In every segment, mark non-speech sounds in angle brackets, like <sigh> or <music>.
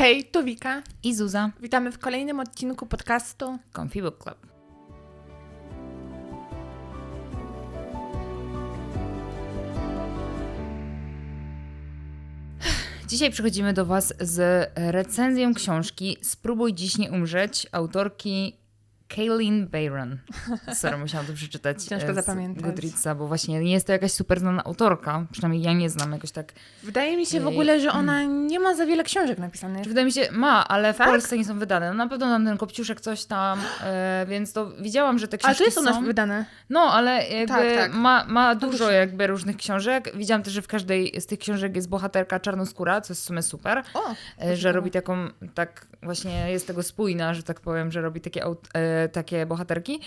Hej, tu Wika. i Zuza, Witamy w kolejnym odcinku podcastu. Comfy Book Club. Dzisiaj przychodzimy do Was z recenzją książki Spróbuj dziś nie umrzeć autorki Kaylin Bayron. Sorry, musiałam to przeczytać <laughs> Ciężko e, zapamiętać. Goodreadsa, bo właśnie nie jest to jakaś super znana autorka. Przynajmniej ja nie znam jakoś tak. Wydaje mi się w Jej. ogóle, że ona nie ma za wiele książek napisanych. Wydaje mi się, ma, ale w Tak? Polsce nie są wydane. No, na pewno nam ten kopciuszek coś tam, e, więc to widziałam, że te książki Ale to jest u nas są. wydane. No, ale jakby Tak, tak. ma, ma dużo jakby różnych książek. Widziałam też, że w każdej z tych książek jest bohaterka czarnoskóra, co jest w sumie super. O, E, że robi taką, tak właśnie jest tego spójna, że tak powiem, że robi takie, e, takie bohaterki.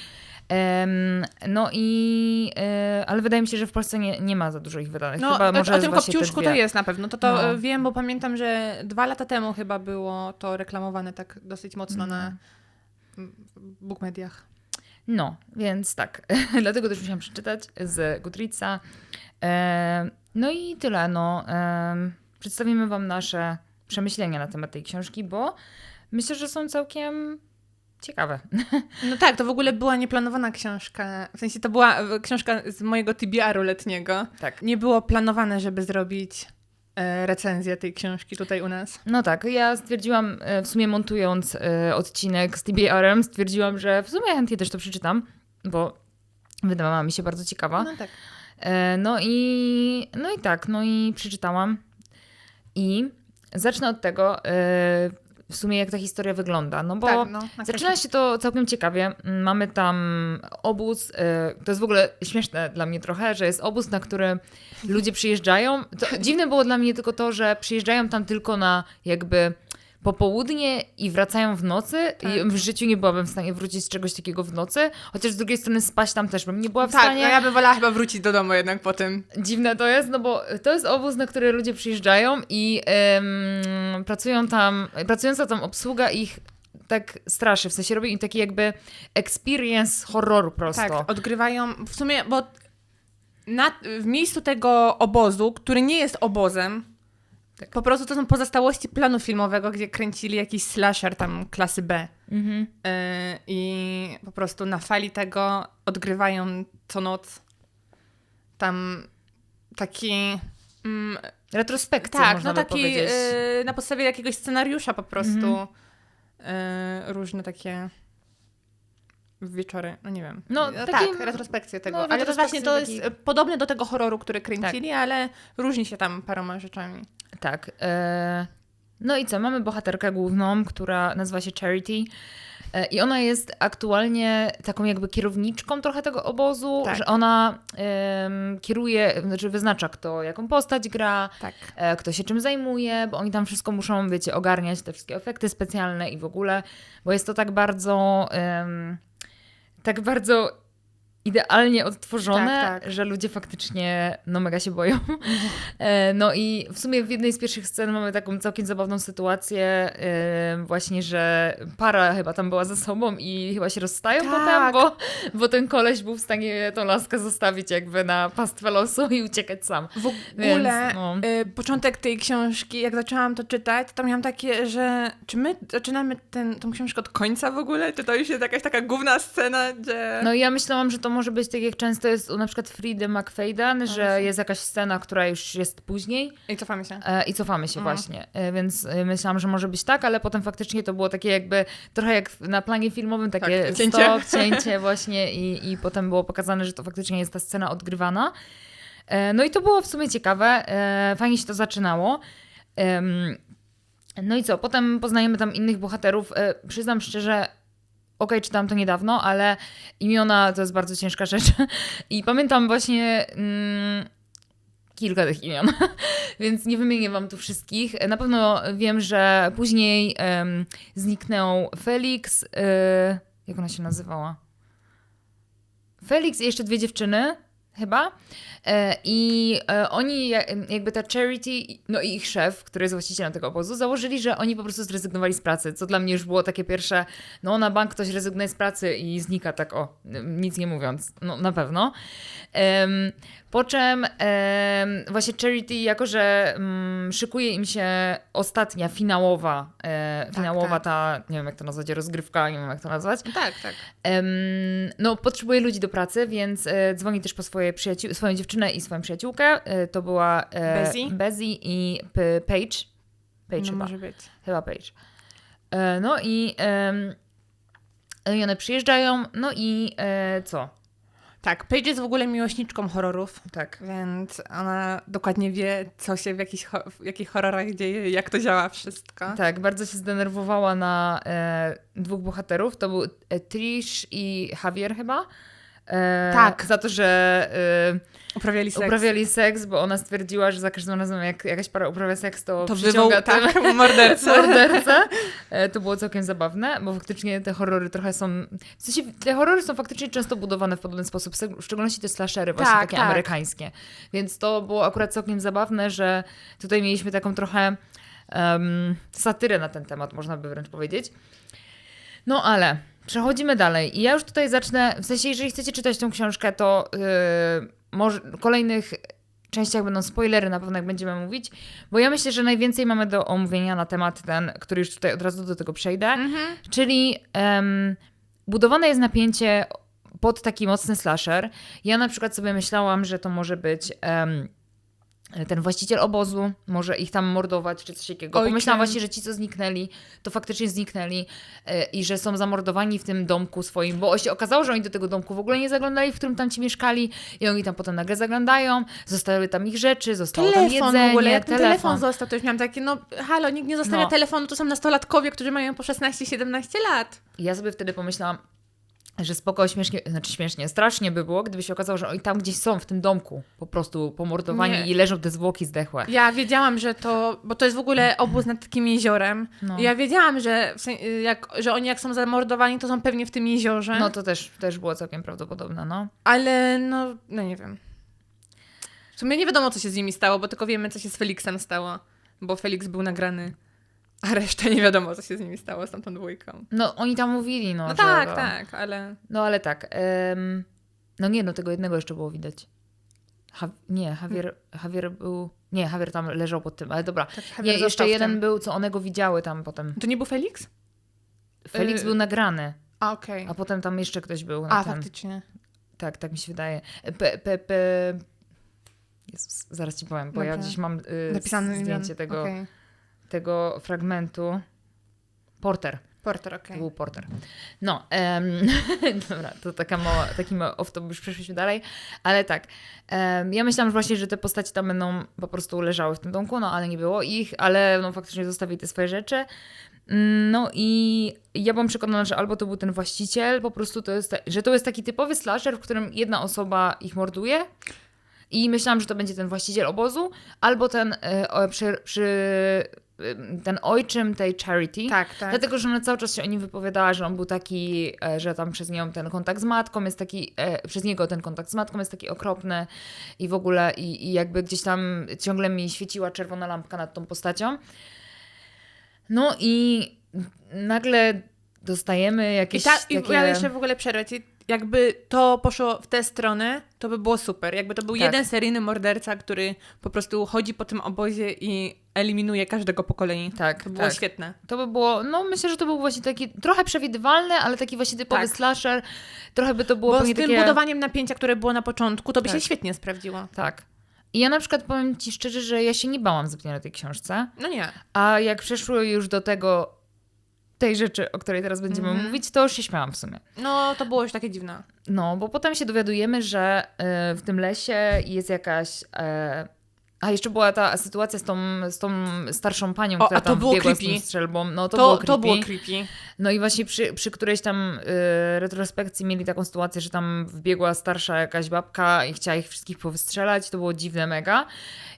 No i, e, ale wydaje mi się, że w Polsce nie, nie ma za dużo ich wydanych. No, Chyba może o tym kopciuszku to jest na pewno. To to No. e, wiem, bo pamiętam, że dwa lata temu chyba było to reklamowane tak dosyć mocno na mm, bookmediach. No, więc tak. <laughs> Dlatego też musiałam przeczytać z Goodreadsa. E, no i tyle. No, przedstawimy Wam nasze przemyślenia na temat tej książki, bo myślę, że są całkiem ciekawe. No tak, to w ogóle była nieplanowana książka. W sensie to była e, książka z mojego TBR-u letniego. Tak. Nie było planowane, żeby zrobić e, recenzję tej książki tutaj u nas. No tak, ja stwierdziłam, e, w sumie montując odcinek z TBR-em, stwierdziłam, że w sumie chętnie też to przeczytam, bo wydawała mi się bardzo ciekawa. No tak. No i, no i tak, no i przeczytałam. I zacznę od tego, w sumie jak ta historia wygląda. No bo tak, no, na zaczyna się to całkiem ciekawie. Mm, Mamy tam obóz. e, To jest w ogóle śmieszne dla mnie trochę, że jest obóz, na który ludzie przyjeżdżają. To <laughs> dziwne było dla mnie tylko to, że przyjeżdżają tam tylko na jakby popołudnie i wracają w nocy. Tak. I w życiu nie byłabym w stanie wrócić z czegoś takiego w nocy. Chociaż z drugiej strony spać tam też bym nie była w Tak, stanie. no ja bym wolała chyba wrócić do domu jednak po tym. Dziwne to jest, no bo to jest obóz, na który ludzie przyjeżdżają i em, pracują tam, pracująca tam obsługa ich tak straszy, w sensie robi im taki jakby experience horroru prosto. Tak, odgrywają w sumie, bo na, w miejscu tego obozu, który nie jest obozem, Tak. po prostu to są pozostałości planu filmowego, gdzie kręcili jakiś slasher tam klasy B. Mhm. Yy, I po prostu na fali tego odgrywają co noc tam taki. Mm, Retrospekcja tak, można no taki powiedzieć. yy, na podstawie jakiegoś scenariusza po prostu Mhm. yy, różne takie wieczory, no nie wiem. No, tak, takie- retrospekcje tego. no, ale to właśnie to jest retrospekcje e, podobne do tego horroru, który kręcili, ale różni się tam paroma rzeczami. Tak. E, no i co? Mamy bohaterkę główną, która nazywa się Charity. E, I ona jest aktualnie taką jakby kierowniczką trochę tego obozu, Tak. że ona em, kieruje, znaczy wyznacza kto jaką postać gra, Tak. e, kto się czym zajmuje, bo oni tam wszystko muszą, wiecie, ogarniać te wszystkie efekty specjalne i w ogóle, bo jest to tak bardzo, em, tak bardzo idealnie odtworzone, Tak, tak. że ludzie faktycznie no mega się boją. <laughs> E, No i w sumie w jednej z pierwszych scen mamy taką całkiem zabawną sytuację, właśnie, że para chyba tam była ze sobą i chyba się rozstają Tak. potem, bo, bo ten koleś był w stanie tą laskę zostawić jakby na pastwę losu i uciekać sam. W Więc, ogóle no. y, początek tej książki, jak zaczęłam to czytać, to miałam takie, że czy my zaczynamy ten, tą książkę od końca w ogóle? Czy to już jest jakaś taka główna scena, gdzie... No i ja myślałam, że to może być tak jak często jest u na przykład Fridy McFadden, że właśnie. jest jakaś scena, która już jest później I cofamy się. e, i cofamy się Mhm. właśnie. E, więc e, myślałam, że może być tak, ale potem faktycznie to było takie jakby trochę jak na planie filmowym, takie Tak, cięcie. stop, <laughs> cięcie właśnie i, i potem było pokazane, że to faktycznie jest ta scena odgrywana. E, no i to było w sumie ciekawe. E, fajnie się to zaczynało. No i co? Potem poznajemy tam innych bohaterów. E, przyznam szczerze, okej, czytałam to niedawno, ale imiona to jest bardzo ciężka rzecz. <laughs> I pamiętam właśnie mm, kilka tych imion, <laughs> więc nie wymienię wam tu wszystkich. Na pewno wiem, że później em, zniknął Felix. E, jak ona się nazywała? Felix i jeszcze dwie dziewczyny. Chyba. E, I e, oni, ja- jakby ta charity, no i ich szef, który jest właścicielem tego obozu, założyli, że oni po prostu zrezygnowali z pracy, co dla mnie już było takie pierwsze, no na bank ktoś rezygnuje z pracy i znika tak, o, nic nie mówiąc, no na pewno. Po czym właśnie charity, jako że mm, szykuje im się ostatnia, finałowa, e, finałowa tak. ta, nie wiem jak to nazwać, rozgrywka, nie wiem jak to nazwać, Tak, tak. No, potrzebuje ludzi do pracy, więc dzwoni też po swoje przyjaciół, swoją dziewczynę i swoją przyjaciółkę. E, to była e, Bezzy? Bezzy i P- Paige. Paige No chyba. może być. Chyba Paige. E, no i, em, i one przyjeżdżają, no i e, co? Tak, Paige jest w ogóle miłośniczką horrorów, Tak. więc ona dokładnie wie, co się w, jakichś ho- w jakich horrorach dzieje, jak to działa wszystko. Tak, bardzo się zdenerwowała na e, dwóch bohaterów. To był e, Trish i Javier chyba. E, Tak. Za to, że e, Uprawiali seks. uprawiali seks, bo ona stwierdziła, że za każdym razem jak jakaś para uprawia seks, to, To przyciąga wywoł tym tak, mordercę. <laughs> mordercę. E, To było całkiem zabawne, bo faktycznie te horrory trochę są... W sensie, te horrory są faktycznie często budowane w podobny sposób, w szczególności te slashery właśnie Tak, takie tak. amerykańskie. Więc to było akurat całkiem zabawne, że tutaj mieliśmy taką trochę em, satyrę na ten temat, można by wręcz powiedzieć. No ale przechodzimy dalej. I ja już tutaj zacznę, w sensie jeżeli chcecie czytać tą książkę, to yy, może w kolejnych częściach będą spoilery, na pewno jak będziemy mówić, bo ja myślę, że najwięcej mamy do omówienia na temat ten, który już tutaj od razu do tego przejdę, Mhm. czyli em, budowane jest napięcie pod taki mocny slasher. Ja na przykład sobie myślałam, że to może być em, ten właściciel obozu, może ich tam mordować czy coś takiego. Ojczym. Pomyślałam właśnie, że ci, co zniknęli, to faktycznie zniknęli e, i że są zamordowani w tym domku swoim, bo się okazało, że oni do tego domku w ogóle nie zaglądali, w którym tam ci mieszkali i oni tam potem nagle zaglądają, zostały tam ich rzeczy, zostało tam Telefon jedzenie, w ogóle, jak telefon telefon. został, to już miałam takie, no halo, nikt nie zostawia No. telefonu, to są nastolatkowie, którzy mają po 16-17 lat. I ja sobie wtedy pomyślałam, że spoko, śmiesznie, znaczy śmiesznie, strasznie by było, gdyby się okazało, że oni tam gdzieś są w tym domku, po prostu pomordowani Nie. i leżą te zwłoki zdechłe. Ja wiedziałam, że to, bo to jest w ogóle obóz nad takim jeziorem. No. Ja wiedziałam, że, jak, że oni jak są zamordowani, to są pewnie w tym jeziorze. No to też, też było całkiem prawdopodobne, no. Ale no, no nie wiem. W sumie nie wiadomo, co się z nimi stało, bo tylko wiemy, co się z Felixem stało. Bo Felix był nagrany, a reszta nie wiadomo, co się z nimi stało, z tamtą dwójką. No oni tam mówili, no. No że tak, to- tak, ale... No ale tak. em, no nie, no tego jednego jeszcze było widać. Ha, nie, Javier, Javier był... Nie, Javier tam leżał pod tym, ale dobra. Tak, Nie, jeszcze jeden był, co one go widziały tam potem. To nie był Felix? Felix Y- był nagrany, A, okej. a potem tam jeszcze ktoś był A, tym. faktycznie. Tak, tak mi się wydaje. P, p, p... Jezus, zaraz ci powiem, bo ja gdzieś mam y, Napisane zdjęcie tego, Okej. Tego fragmentu. Porter. Porter, okej. był Porter. No, em, <laughs> dobra, to taka mała, taki mały off, to już przeszliśmy dalej, ale tak, em, ja myślałam że właśnie, że te postaci tam będą po prostu leżały w tym domku, no ale nie było ich, ale no faktycznie zostawili te swoje rzeczy. Mm, No i ja byłam przekonana, że albo to był ten właściciel, po prostu to jest, że to jest taki typowy slasher, w którym jedna osoba ich morduje i myślałam, że to będzie ten właściciel obozu, albo ten, e, przy, przy, ten ojczym tej charity. Tak, tak. Dlatego, że ona cały czas się o nim wypowiadała, że on był taki, e, że tam przez nią ten kontakt z matką jest taki, e, przez niego ten kontakt z matką jest taki okropny i w ogóle, i, i jakby gdzieś tam ciągle mi świeciła czerwona lampka nad tą postacią. No i nagle dostajemy I, jakieś ta, takie... I ja jeszcze w ogóle przerwę ci. Jakby to poszło w tę stronę, to by było super. Jakby to był Tak. jeden seryjny morderca, który po prostu chodzi po tym obozie i eliminuje każdego po kolei. Tak, To było tak. świetne. To by było, no myślę, że to był właśnie taki trochę przewidywalny, ale taki właśnie typowy Tak. slasher. Trochę by to było Bo z tym takie... budowaniem napięcia, które było na początku, to by Tak. się świetnie sprawdziło. Tak. I ja na przykład powiem Ci szczerze, że ja się nie bałam zbytnio na tej książce. No nie. A jak przeszło już do tego, tej rzeczy, o której teraz będziemy Mhm. mówić, to już się śmiałam w sumie. No to było już takie dziwne. No, bo potem się dowiadujemy, że e, w tym lesie jest jakaś. e, a jeszcze była ta sytuacja z tą, z tą starszą panią, O, która tam było biegła z tą strzelbą. No, to, To, było to, creepy. było creepy. No i właśnie przy, przy którejś tam y, retrospekcji mieli taką sytuację, że tam wbiegła starsza jakaś babka i chciała ich wszystkich powystrzelać. To było dziwne mega.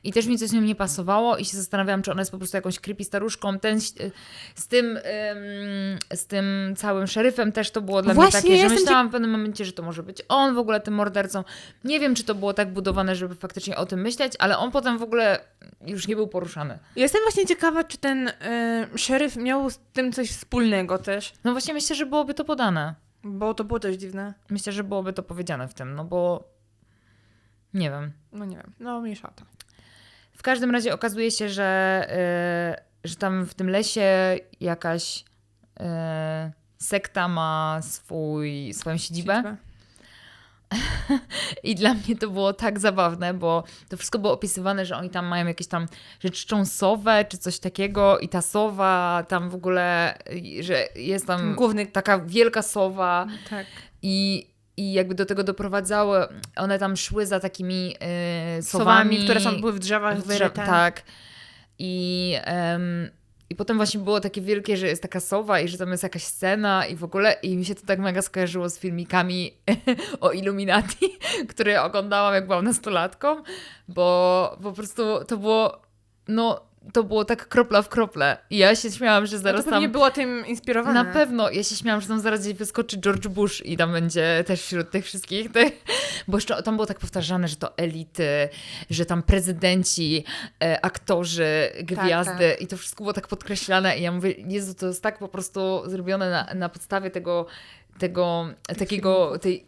I też mi coś z nią nie pasowało i się zastanawiałam, czy ona jest po prostu jakąś creepy staruszką. Ten z, tym, ym, z tym całym szeryfem też to było dla Właśnie, mnie takie, że myślałam w pewnym momencie, że to może być on w ogóle tym mordercą. Nie wiem, czy to było tak budowane, żeby faktycznie o tym myśleć, ale on potem w ogóle już nie był poruszany. Jestem właśnie ciekawa, czy ten y, szeryf miał z tym coś wspólnego też, No właśnie myślę, że byłoby to podane. bo to było też dziwne. Myślę, że byłoby to powiedziane w tym, no bo nie wiem. No nie wiem, no mniejsza to. W każdym razie okazuje się, że, y, że tam w tym lesie jakaś y, sekta ma swój, swoją siedzibę. <laughs> I dla mnie to było tak zabawne, bo to wszystko było opisywane, że oni tam mają jakieś tam, że czczą sowę czy coś takiego i ta sowa tam w ogóle, że jest tam główny, taka wielka sowa tak. i, i jakby do tego doprowadzały, one tam szły za takimi y, sowami, Sowami, które są były w drzewach wyryte. Tak. I, em, I potem właśnie było takie wielkie, że jest taka sowa i że tam jest jakaś scena i w ogóle i mi się to tak mega skojarzyło z filmikami <laughs> o Illuminati, <laughs> które oglądałam jak byłam nastolatką, bo po prostu to było, no to było tak kropla w krople i ja się śmiałam, że No zaraz to pewnie tam... było tym inspirowane. Na pewno. Ja się śmiałam, że tam zaraz gdzieś wyskoczy George Bush i tam będzie też wśród tych wszystkich. Tych, <laughs> bo jeszcze tam było tak powtarzane, że to elity, że tam prezydenci, e, aktorzy, gwiazdy i to wszystko było tak podkreślane i ja mówię, Jezu, to jest tak po prostu zrobione na, na podstawie tego, tego takiego, tej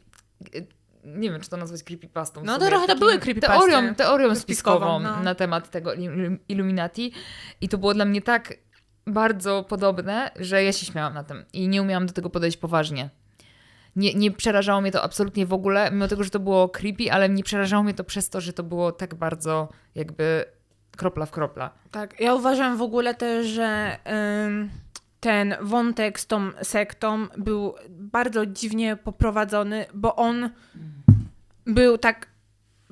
nie wiem, czy to nazwać creepypastą. No to sumie, trochę to były creepypasty. Teorią, teorią Spiskową, no. na temat tego Illum- Illuminati. I to było dla mnie tak bardzo podobne, że ja się śmiałam na tym i nie umiałam do tego podejść poważnie. Nie, nie przerażało mnie to absolutnie w ogóle, mimo tego, że to było creepy, ale nie przerażało mnie to przez to, że to było tak bardzo jakby kropla w kropla. Tak, ja uważam w ogóle też, że ym, ten wątek z tą sektą był bardzo dziwnie poprowadzony, bo on był tak.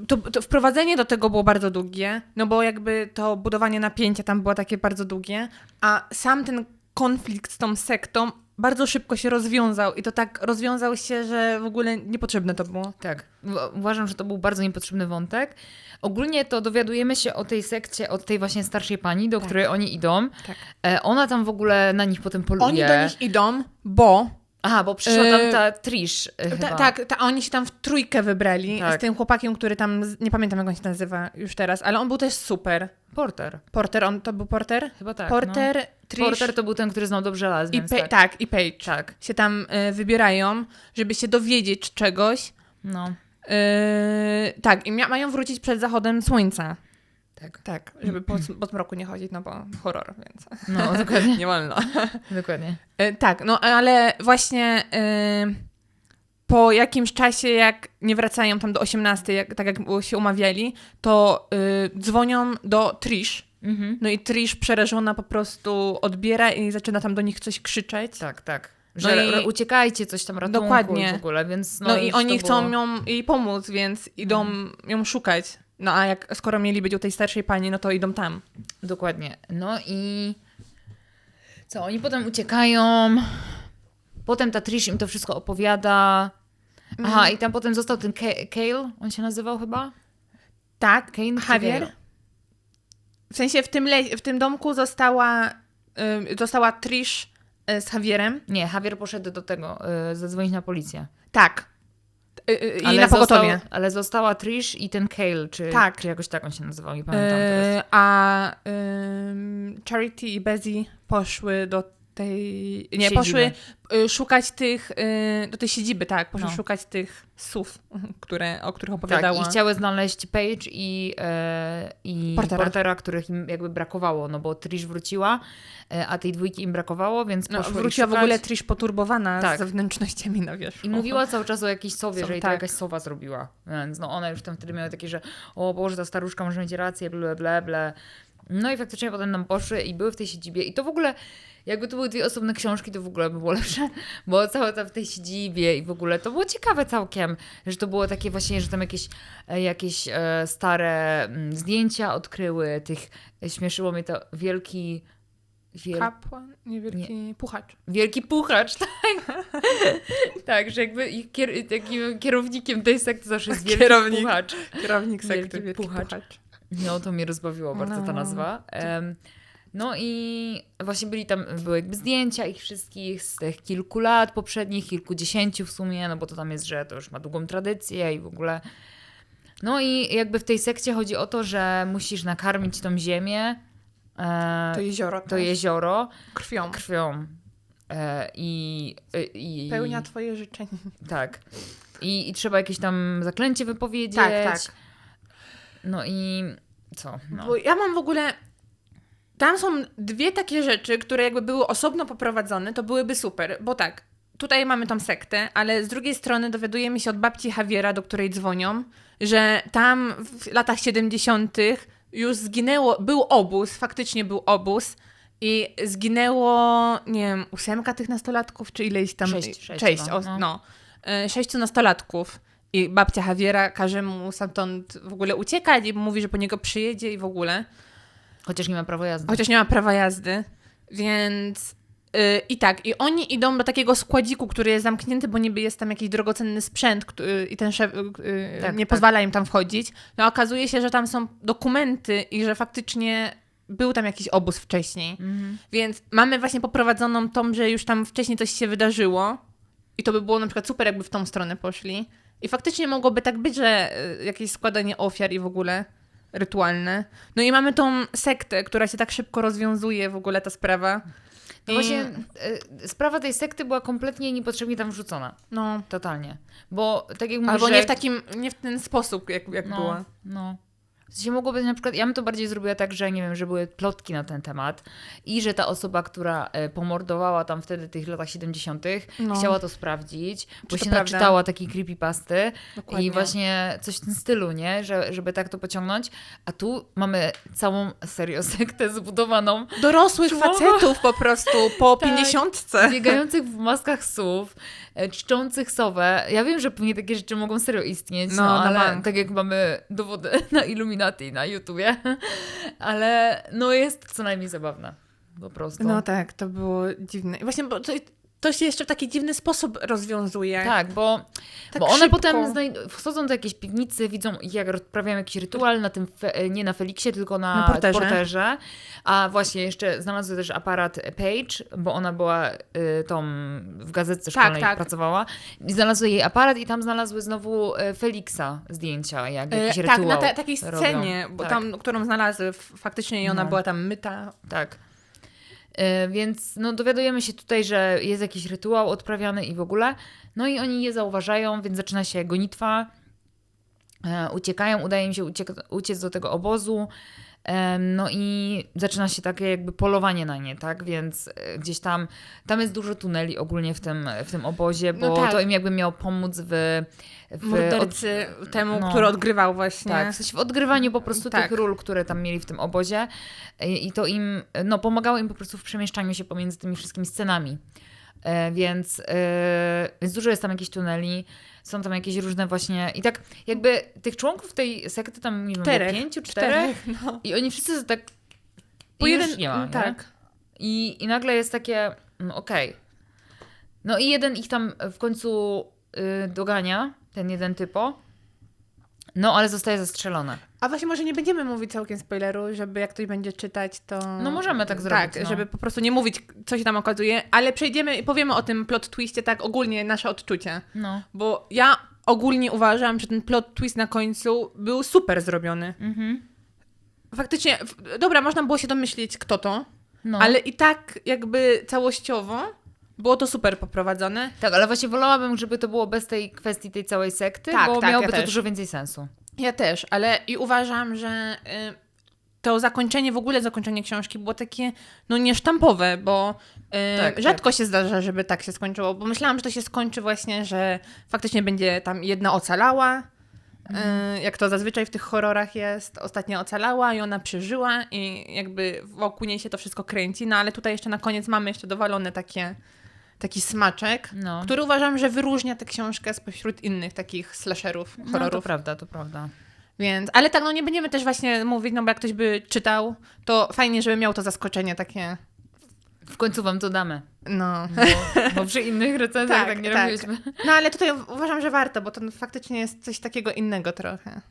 To, to wprowadzenie do tego było bardzo długie, no bo jakby to budowanie napięcia tam było takie bardzo długie, a sam ten konflikt z tą sektą bardzo szybko się rozwiązał i to tak rozwiązał się, że w ogóle niepotrzebne to było. Tak. Uważam, że to był bardzo niepotrzebny wątek. Ogólnie to dowiadujemy się o tej sekcie, od tej właśnie starszej pani, do Tak. której oni idą. Tak. E, ona tam w ogóle na nich potem poluje. Oni do nich idą, bo Aha, bo przyszła tam E, ta Trish e. Ta, tak, ta, oni się tam w trójkę wybrali Tak. z tym chłopakiem, który tam, nie pamiętam jak on się nazywa już teraz, ale on był też super. Porter. Porter, on to był Porter? Chyba tak. Porter, no. Trish Porter to był ten, który znał dobrze las, i Pa- tak. tak. i Paige. Tak. Się tam y, wybierają, żeby się dowiedzieć czegoś. No, Y, tak, i mają wrócić przed zachodem słońca. tak. Tak, żeby po, po zmroku nie chodzić, no bo horror, więc No, dokładnie. <laughs> nie wolno. dokładnie. Y, tak, no ale właśnie y, po jakimś czasie, jak nie wracają tam do 18, jak, tak jak się umawiali, to y, dzwonią do Trish. Mhm. No i Trish przerażona po prostu odbiera i zaczyna tam do nich coś krzyczeć. Tak, tak. No Że i- ra- uciekajcie, coś tam ratunku Dokładnie. w ogóle, więc no, No, i oni chcą było... ją, jej pomóc, więc idą ją szukać. No a jak skoro mieli być u tej starszej pani, no to idą tam. Dokładnie. No i co, oni potem uciekają. Potem ta Trish im to wszystko opowiada. Aha, Mhm. i tam potem został ten Ka- Kale, on się nazywał chyba? Tak, Kane Javier. W sensie w tym, le- w tym domku została, y, została Trish z Javierem. Nie, Javier poszedł do tego, y, zadzwonić na policję. Tak. Y, y, I na został, pogotowie. ale została Trish i ten Kale, czy, Tak. czy jakoś tak on się nazywał, nie pamiętam teraz. A Charity i Bezzy poszły do tej. Nie, Siedziby. poszły y, szukać tych. Y, do tej siedziby, tak. Poszły No. szukać tych słów, <laughs> które, o których Tak, opowiadała. i chciały znaleźć Paige i, e, i Portera. Portera. których im jakby brakowało, no bo Trish wróciła, e, a tej dwójki im brakowało, więc no, wróciła w ogóle Trish poturbowana Tak. z zewnętrznościami na wierzchu. I mówiła cały czas o jakiejś sowie, <laughs> Są- że jej to tak. jakaś sowa zrobiła. Więc no one już tam wtedy miały takie, że o Boże, ta staruszka może mieć rację, ble, ble, ble. No i faktycznie potem nam poszły i były w tej siedzibie. I to w ogóle, jakby to były dwie osobne książki, to w ogóle by było <laughs> lepsze, bo całe tam w tej siedzibie i w ogóle to było ciekawe całkiem, że to było takie właśnie, że tam jakieś, e, jakieś e, stare mm, zdjęcia odkryły tych, śmieszyło mnie to wielki Wiel... Kapłan, nie wielki puchacz. Wielki puchacz, <laughs> tak. tak, że jakby kier... takim kierownikiem tej sekty zawsze jest wielki Kierownik. puchacz. Kierownik Wielki sekty, wielki puchacz. puchacz. No, to mnie rozbawiło bardzo ta No. nazwa. No i właśnie byli tam, były jakby zdjęcia ich wszystkich z tych kilku lat poprzednich, kilkudziesięciu w sumie, no bo to tam jest, że to już ma długą tradycję i w ogóle. No i jakby w tej sekcie chodzi o to, że musisz nakarmić tą ziemię, e, To jezioro. to też. jezioro Krwią. krwią. E, i, i, Pełnia twoje życzenie. Tak. I, I trzeba jakieś tam zaklęcie wypowiedzieć. Tak, tak. No i co? No. Bo ja mam w ogóle. Tam są dwie takie rzeczy, które jakby były osobno poprowadzone, to byłyby super. Bo tak, tutaj mamy tą sektę, ale z drugiej strony dowiadujemy się od babci Javiera, do której dzwonią, że tam w latach 70. już zginęło, był obóz, faktycznie był obóz. I zginęło, nie wiem, ósemka tych nastolatków, czy ileś tam. Sześć, sześć sześć o, no. no. E, Sześciu nastolatków. I babcia Javiera każe mu stamtąd w ogóle uciekać i mówi, że po niego przyjedzie i w ogóle. Chociaż nie ma prawa jazdy. Chociaż nie ma prawa jazdy, więc. Yy, I tak, i oni idą do takiego składziku, który jest zamknięty, bo niby jest tam jakiś drogocenny sprzęt który, i ten szef yy, Tak, nie tak. pozwala im tam wchodzić. No okazuje się, że tam są dokumenty i że faktycznie był tam jakiś obóz wcześniej. Mhm. Więc mamy właśnie poprowadzoną tą, że już tam wcześniej coś się wydarzyło i to by było na przykład super, jakby w tą stronę poszli. I faktycznie mogłoby tak być, że y, jakieś składanie ofiar i w ogóle rytualne. No i mamy tą sektę, która się tak szybko rozwiązuje w ogóle ta sprawa. No I- właśnie e, sprawa tej sekty była kompletnie niepotrzebnie tam wrzucona. No. Totalnie. Bo tak jak mówisz, Albo nie w takim, nie w ten sposób, jak, jak no, była. No. W sensie mogło być na przykład, ja bym to bardziej zrobiła tak, że nie wiem, że były plotki na ten temat i że ta osoba, która e, pomordowała tam wtedy w tych latach 70., No. chciała to sprawdzić, bo to się prawda? naczytała takiej creepypasty Dokładnie. i właśnie coś w tym stylu, nie? Że, żeby tak to pociągnąć. A tu mamy całą serio sektę zbudowaną, Dorosłych Człowiek- facetów po prostu po Tak. pięćdziesiątce. biegających w maskach sów, e, czczących sowę. Ja wiem, że pewnie takie rzeczy mogą serio istnieć, no, No, ale bank. tak jak mamy dowody <laughs> na Illuminati na YouTubie, <laughs> ale no jest co najmniej zabawne. Po prostu. No tak, to było dziwne. I właśnie, bo to się jeszcze w taki dziwny sposób rozwiązuje. Tak, bo, Tak bo one szybko. potem wchodzą do jakiejś piwnicy, widzą jak odprawiają jakiś rytual na tym, nie na Feliksie, tylko na, Na porterze. porterze. A właśnie jeszcze znalazły też aparat Page, bo ona była y, tą w gazetce Tak, szkolnej tak. pracowała. I znalazły jej aparat i tam znalazły znowu y, Feliksa zdjęcia, jak E, jakiś tak, rytuał na te, takiej robią. scenie, bo tak, tam, którą znalazły, faktycznie i ona No. była tam myta. Tak. E, Więc no, dowiadujemy się tutaj, że jest jakiś rytuał odprawiany i w ogóle. No i oni je zauważają, więc zaczyna się gonitwa. E, Uciekają, udaje im się uciec do tego obozu. No i zaczyna się takie jakby polowanie na nie, tak? Więc e, gdzieś tam, tam jest dużo tuneli ogólnie w tym, w tym obozie, bo No tak. to im jakby miało pomóc w... w Mordercy temu, no. który odgrywał właśnie. tak, w sensie w odgrywaniu po prostu Tak. tych ról, które tam mieli w tym obozie i, i to im, no pomagało im po prostu w przemieszczaniu się pomiędzy tymi wszystkimi scenami. E, więc, e, więc dużo jest tam jakichś tuneli, są tam jakieś różne właśnie i tak jakby tych członków tej sekty tam nie wiem, było Czterech. pięciu, czterech, no. i oni wszyscy tak Po jeden, nie ma, nie? tak. I, I nagle jest takie, no okej. No i jeden ich tam w końcu y, dogania, ten jeden typo. No, ale zostaje zastrzelony. A właśnie może nie będziemy mówić całkiem spoileru, żeby jak ktoś będzie czytać, to... No możemy tak zrobić, Tak, no. żeby po prostu nie mówić, co się tam okazuje, ale przejdziemy i powiemy o tym plot twistie tak ogólnie, nasze odczucia. No. Bo ja ogólnie uważam, że ten plot twist na końcu był super zrobiony. Mhm. Faktycznie, dobra, można było się domyślić, kto to, No. ale i tak jakby całościowo było to super poprowadzone. Tak, ale właśnie wolałabym, żeby to było bez tej kwestii tej całej sekty, Tak, bo tak, miałoby ja to też. dużo więcej sensu. Ja też, ale i uważam, że y, to zakończenie, w ogóle zakończenie książki było takie, no niesztampowe, bo y, Tak, rzadko się zdarza, żeby tak się skończyło, bo myślałam, że to się skończy właśnie, że faktycznie będzie tam jedna ocalała, y, jak to zazwyczaj w tych horrorach jest, ostatnia ocalała i ona przeżyła i jakby wokół niej się to wszystko kręci, no ale tutaj jeszcze na koniec mamy jeszcze dowalone takie, taki smaczek, No. który uważam, że wyróżnia tę książkę spośród innych takich slasherów, No to horrorów. prawda, to prawda. Więc, ale tak, no nie będziemy też właśnie mówić, no bo jak ktoś by czytał, to fajnie, żeby miał to zaskoczenie takie W końcu wam to damy. No. Bo, bo przy innych recenzjach tak, Tak, nie tak. robiliśmy. no, ale tutaj uważam, że warto, bo to faktycznie jest coś takiego innego trochę.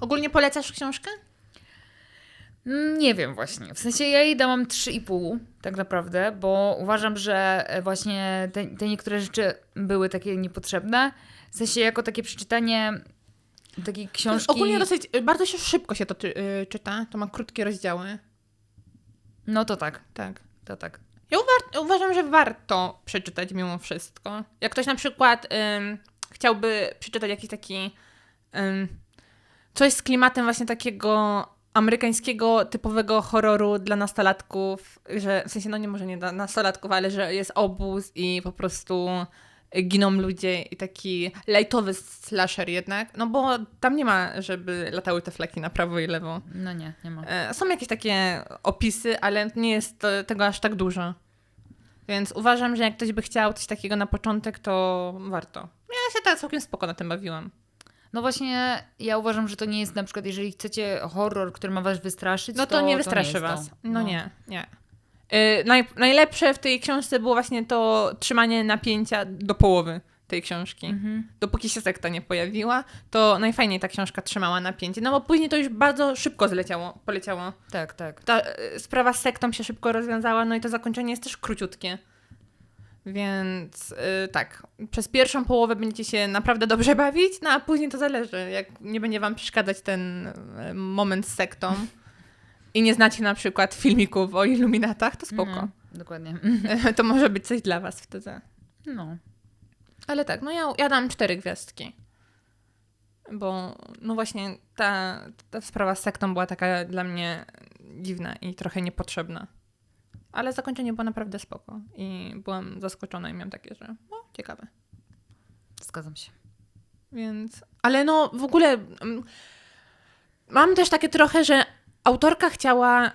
Ogólnie polecasz książkę? Nie wiem właśnie. W sensie ja jej dałam 3,5 tak naprawdę, bo uważam, że e, właśnie te, te niektóre rzeczy były takie niepotrzebne. W sensie jako takie przeczytanie takiej książki... Ogólnie dosyć, bardzo się szybko się to czy, y, czyta, to ma krótkie rozdziały. No to tak, Tak. to tak. Ja uwa- uważam, że warto przeczytać mimo wszystko. Jak ktoś na przykład ym, chciałby przeczytać jakiś taki ym, coś z klimatem właśnie takiego amerykańskiego typowego horroru dla nastolatków, że w sensie no nie może nie dla nastolatków, ale że jest obóz i po prostu giną ludzie i taki lightowy slasher jednak, no bo tam nie ma, żeby latały te flaki na prawo i lewo. No nie, nie ma. E, Są jakieś takie opisy, ale nie jest tego aż tak dużo. Więc uważam, że jak ktoś by chciał coś takiego na początek, to warto. Ja się tak całkiem spoko na tym bawiłam. No właśnie, ja uważam, że to nie jest na przykład, jeżeli chcecie horror, który ma was wystraszyć, No to, nie wystraszy jest was. To. No, nie, nie. Y, naj, najlepsze w tej książce było właśnie to trzymanie napięcia do połowy tej książki. Mhm. Dopóki się sekta nie pojawiła, to najfajniej ta książka trzymała napięcie. No bo później to już bardzo szybko zleciało, poleciało. Tak, tak. ta y, sprawa z sektą się szybko rozwiązała, no i to zakończenie jest też króciutkie. Więc y, tak, przez pierwszą połowę będziecie się naprawdę dobrze <laughs> bawić, no a później to zależy. Jak nie będzie wam przeszkadzać ten y, moment z sektą i nie znacie na przykład filmików o iluminatach, to spoko. No, dokładnie. <laughs> to może być coś dla was wtedy. No. Ale tak, no ja, ja dam cztery gwiazdki. Bo no właśnie ta, ta sprawa z sektą była taka dla mnie dziwna i trochę niepotrzebna. Ale zakończenie było naprawdę spoko. I byłam zaskoczona i miałam takie, że o, ciekawe. Zgadzam się. Więc, ale no w ogóle mm, mam też takie trochę, że autorka chciała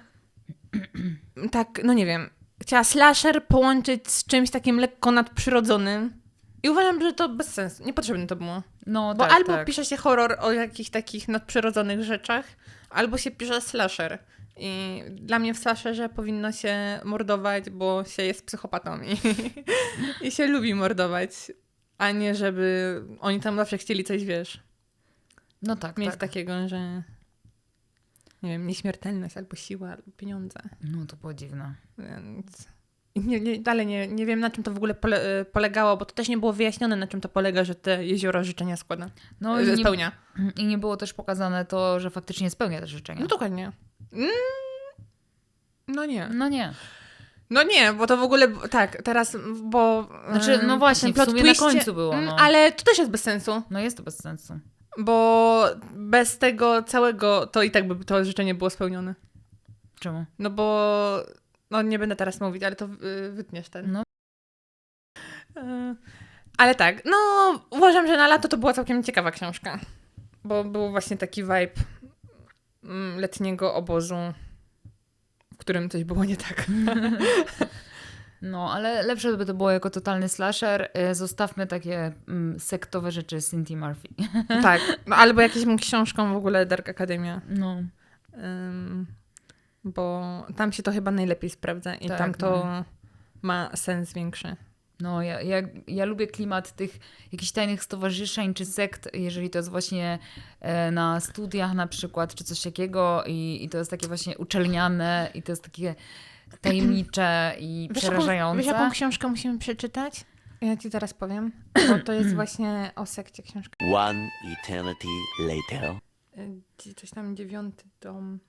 <clears throat> tak, no nie wiem, chciała slasher połączyć z czymś takim lekko nadprzyrodzonym. I uważam, że to bez sensu, niepotrzebne to było. No Bo tak, albo tak. pisze się horror o jakichś takich nadprzyrodzonych rzeczach, albo się pisze slasher. I dla mnie w slasherze powinno się mordować, bo się jest psychopatą i, <laughs> i się lubi mordować, a nie żeby oni tam zawsze chcieli coś, wiesz, No tak, mieć tak. takiego, że nie wiem, nieśmiertelność, albo siła, albo pieniądze. No to było dziwne. Więc nie, nie, dalej nie, nie wiem, na czym to w ogóle pole, polegało, bo to też nie było wyjaśnione, na czym to polega, że te jezioro życzenia składa, No i nie, spełnia. i nie było też pokazane to, że faktycznie spełnia te życzenia. No dokładnie. Mm, no nie. No nie. No nie, bo to w ogóle, tak, teraz, bo... Znaczy, no właśnie, ten w plot sumie na końcu było, Mm, no. Ale to też jest bez sensu, No jest to bez sensu. bo bez tego całego to i tak by to życzenie było spełnione. Czemu? No bo, no nie będę teraz mówić, ale to y, wytniesz ten. No. E, Ale tak, no uważam, że na lato to była całkiem ciekawa książka, bo był właśnie taki vibe mm, letniego obozu, w którym coś było nie tak. <laughs> No, ale lepsze by to było jako totalny slasher. E, Zostawmy takie mm, sektowe rzeczy Cynthia Murphy. <laughs> tak, no, albo jakąś książką w ogóle Dark Academia, No. ym, bo tam się to chyba najlepiej sprawdza i Tak, tam to no. ma sens większy. No, ja, ja, ja lubię klimat tych jakichś tajnych stowarzyszeń czy sekt, jeżeli to jest właśnie e, na studiach na przykład, czy coś takiego i, i to jest takie właśnie uczelniane i to jest takie tajemnicze i Wiesz jaką, przerażające. wiesz, jaką książkę musimy przeczytać? Ja ci zaraz powiem, bo to jest <clears throat> właśnie o sekcie książka. One eternity later. Y, Coś tam dziewiąty dom.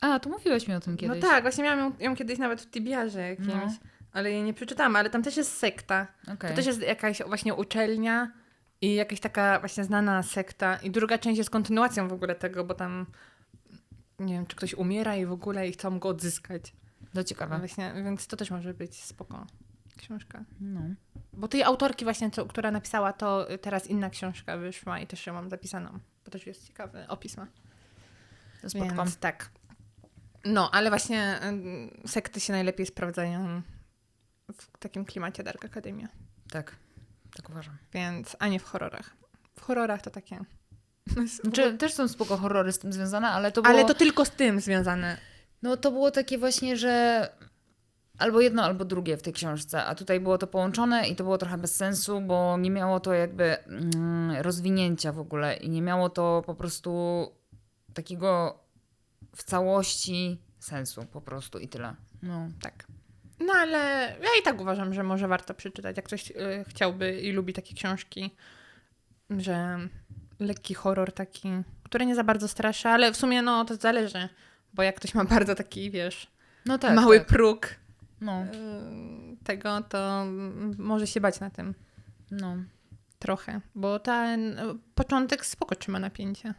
A, tu mówiłeś mi o tym kiedyś. No tak, właśnie miałam ją, ją kiedyś nawet w Tibiarze jakimś, No. Ale jej nie przeczytałam, ale tam też jest sekta. Okej. To też jest jakaś właśnie uczelnia i jakaś taka właśnie znana sekta. I druga część jest kontynuacją w ogóle tego, bo tam nie wiem, czy ktoś umiera i w ogóle i chcą go odzyskać. To ciekawe. Właśnie, więc to też może być spoko książka. No. Bo tej autorki właśnie, co, która napisała to, teraz inna książka wyszła i też ją mam zapisaną. Bo też jest ciekawy opis ma. To spoko. Więc tak. No, ale właśnie sekty się najlepiej sprawdzają w takim klimacie Dark Academia. Tak. Tak uważam. Więc, a nie w horrorach. W horrorach to takie... <laughs> Znaczy, też są spoko horrory z tym związane, ale to było... Ale to tylko z tym związane. No to było takie właśnie, że albo jedno, albo drugie w tej książce, a tutaj było to połączone i to było trochę bez sensu, bo nie miało to jakby mm, rozwinięcia w ogóle i nie miało to po prostu takiego w całości sensu po prostu i tyle. No. Tak. No ale ja i tak uważam, że może warto przeczytać, jak ktoś y, chciałby i lubi takie książki, że lekki horror taki, który nie za bardzo straszy, ale w sumie no to zależy, bo jak ktoś ma bardzo taki, wiesz, No tak. mały tak. próg No, y, tego, to może się bać na tym no. trochę, bo ten początek spoko trzyma napięcie.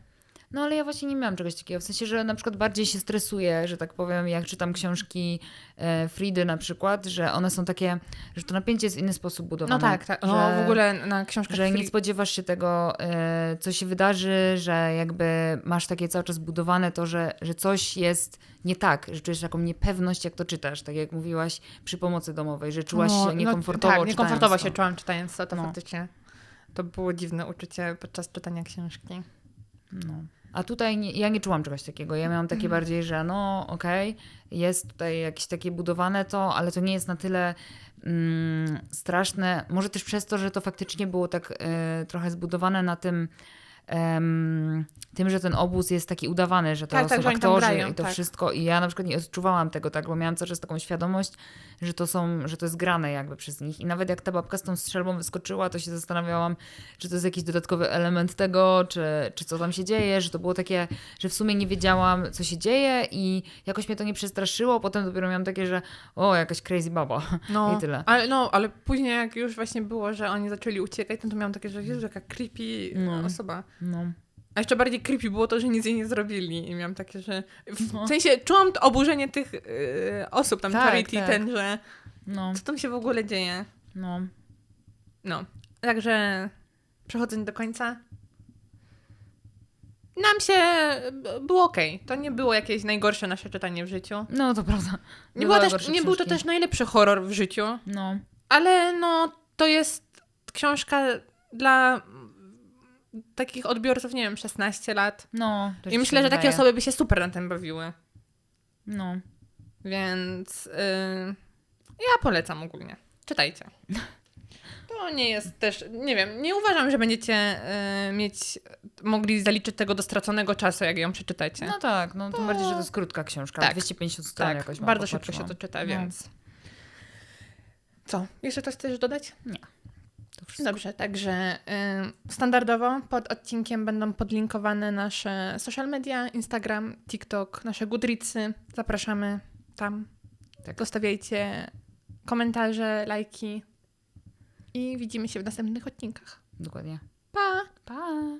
No ale ja właśnie nie miałam czegoś takiego. W sensie, że na przykład bardziej się stresuję, że tak powiem, jak czytam książki e, Fridy na przykład, że one są takie, że to napięcie jest w inny sposób budowane. No tak, tak. Że, No w ogóle na książkach Że free- nie spodziewasz się tego, e, co się wydarzy, że jakby masz takie cały czas budowane to, że, że coś jest nie tak, że czujesz taką niepewność, jak to czytasz, tak jak mówiłaś przy pomocy domowej, że czułaś No, się niekomfortowo No, tak, niekomfortowo się to. czułam czytając to, to No. faktycznie. To było dziwne uczucie podczas czytania książki. No. A tutaj nie, ja nie czułam czegoś takiego. Ja miałam takie bardziej, że no okej, jest tutaj jakieś takie budowane to, ale to nie jest na tyle mm, straszne. Może też przez to, że to faktycznie było tak e, trochę zbudowane na tym, em, tym, że ten obóz jest taki udawany, że to Tak, tak, są tam aktorzy grają, i to tak. wszystko. I ja na przykład nie odczuwałam tego tak, bo miałam cały czas taką świadomość, że to są, że to jest grane jakby przez nich. I nawet jak ta babka z tą strzelbą wyskoczyła, to się zastanawiałam, czy to jest jakiś dodatkowy element tego, czy, czy co tam się dzieje, że to było takie, że w sumie nie wiedziałam, co się dzieje i jakoś mnie to nie przestraszyło. Potem dopiero miałam takie, że o, jakaś crazy baba. <laughs> No, I tyle. Ale, no, ale później jak już właśnie było, że oni zaczęli uciekać, no to miałam takie, że Jezu, jaka creepy No. osoba. No. A jeszcze bardziej creepy było to, że nic jej nie zrobili. I miałam takie, że... W No. sensie czułam oburzenie tych y, osób, tam Tak, Charity, tak. ten, że No, co tam się w ogóle dzieje. no. No, także przechodząc do końca. Nam się było okej. To nie było jakieś najgorsze nasze czytanie w życiu. No, to prawda. Nie, była też, nie był to też najlepszy horror w życiu, No, ale no to jest książka dla takich odbiorców, nie wiem, 16 lat. no. I myślę, że takie wydaje. osoby by się super na tym bawiły. No. Więc yy, ja polecam ogólnie. Czytajcie. <laughs> To nie jest też, nie wiem, nie uważam, że będziecie yy, mieć, mogli zaliczyć tego do straconego czasu, jak ją przeczytacie. No tak, no tym To- bardziej, że to jest krótka książka. Tak. 250 stron tak, jakoś mam, bardzo szybko się to czyta, No, więc... Co? Jeszcze coś chcesz dodać? wszystko. Dobrze, także y, standardowo pod odcinkiem będą podlinkowane nasze social media, Instagram, TikTok, nasze Goodreadsy. Zapraszamy tam. Tak. Zostawiajcie komentarze, lajki i widzimy się w następnych odcinkach. Dokładnie. Pa! Pa!